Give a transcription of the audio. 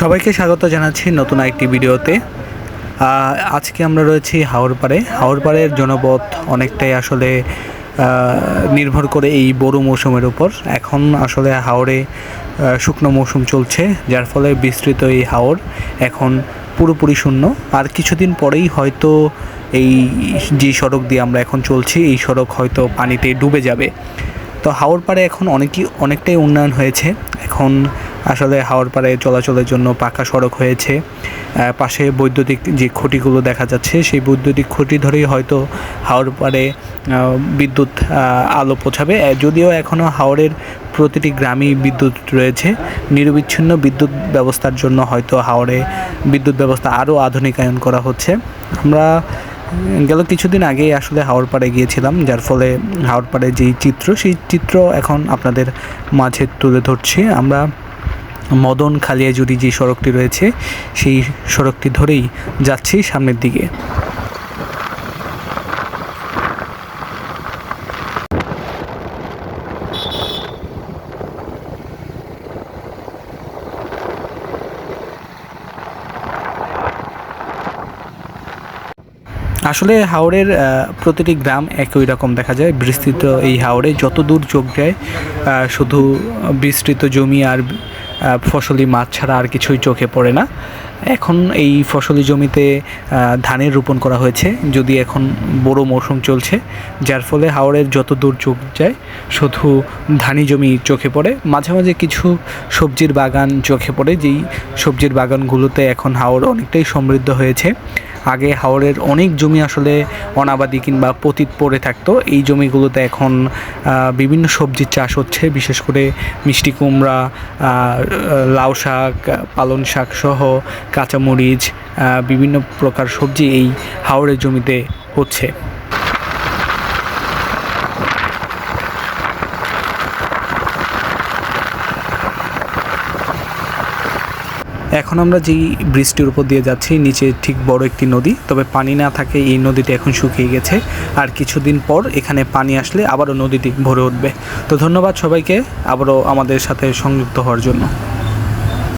সবাইকে স্বাগত জানাচ্ছি নতুন একটি ভিডিওতে। আজকে আমরা রয়েছি হাওড়পাড়ে হাওড়পাড়ের জনপথ অনেকটাই আসলে নির্ভর করে এই বড় মৌসুমের উপর। এখন আসলে হাওড়ে শুকনো মৌসুম চলছে, যার ফলে বিস্তৃত এই হাওড় এখন পুরোপুরি শূন্য। আর কিছুদিন পরেই হয়তো এই যে সড়ক দিয়ে আমরা এখন চলছি, এই সড়ক হয়তো পানিতে ডুবে যাবে। তো হাওড় পাড়ে এখন অনেকই, অনেকটাই উন্নয়ন হয়েছে। এখন আসলে হাওড় পাড়ে চলাচলের জন্য পাকা সড়ক হয়েছে। পাশে বৈদ্যুতিক যে খুঁটিগুলো দেখা যাচ্ছে, সেই বৈদ্যুতিক খুঁটি ধরেই হয়তো হাওড় পাড়ে বিদ্যুৎ আলো পৌঁছাবে। যদিও এখনও হাওড়ের প্রতিটি গ্রামেই বিদ্যুৎ রয়েছে। নিরবিচ্ছিন্ন বিদ্যুৎ ব্যবস্থার জন্য হয়তো হাওড়ে বিদ্যুৎ ব্যবস্থা আরও আধুনিকায়ন করা হচ্ছে। আমরা গেল কিছুদিন আগে আসলে হাওড়পাড়ে গিয়েছিলাম, যার ফলে হাওড়পাড়ে যেই চিত্র, সেই চিত্র এখন আপনাদের মাঝে তুলে ধরছি। আমরা মদন খালিয়াজুরি যে সড়কটি রয়েছে, সেই সড়কটি ধরেই যাচ্ছি সামনের দিকে। আসলে হাওড়ের প্রতিটি গ্রাম একই রকম দেখা যায়। বিস্তৃত এই হাওড়ে যত দূর চোখ যায় শুধু বিস্তৃত জমি আর ফসলি মাছ ছাড়া আর কিছুই চোখে পড়ে না। এখন এই ফসলি জমিতে ধানের রোপণ করা হয়েছে। যদি এখন বড় মৌসুম চলছে, যার ফলে হাওড়ের যত দূর চোখ যায়, শুধু ধানি জমি চোখে পড়ে। মাঝে মাঝে কিছু সবজির বাগান চোখে পড়ে, যেই সবজির বাগানগুলোতে এখন হাওড় অনেকটাই সমৃদ্ধ হয়েছে। আগে হাওড়ের অনেক জমি আসলে অনাবাদি কিংবা পতিত পড়ে থাকতো। এই জমিগুলোতে এখন বিভিন্ন সবজির চাষ হচ্ছে, বিশেষ করে মিষ্টি কুমড়া লাউ শাক, পালন শাক সহ কাঁচামরিচ বিভিন্ন প্রকার সবজি এই হাওড়ের জমিতে হচ্ছে। এখন আমরা যেই ব্রিজটির উপর দিয়ে যাচ্ছি, নিচে ঠিক বড় একটি নদী, তবে পানি না থাকে এই নদীটি এখন শুকিয়ে গেছে। আর কিছুদিন পর এখানে পানি আসলে আবারও নদীটি ভরে উঠবে। তো ধন্যবাদ সবাইকে, আবারও আমাদের সাথে সংযুক্ত হওয়ার জন্য।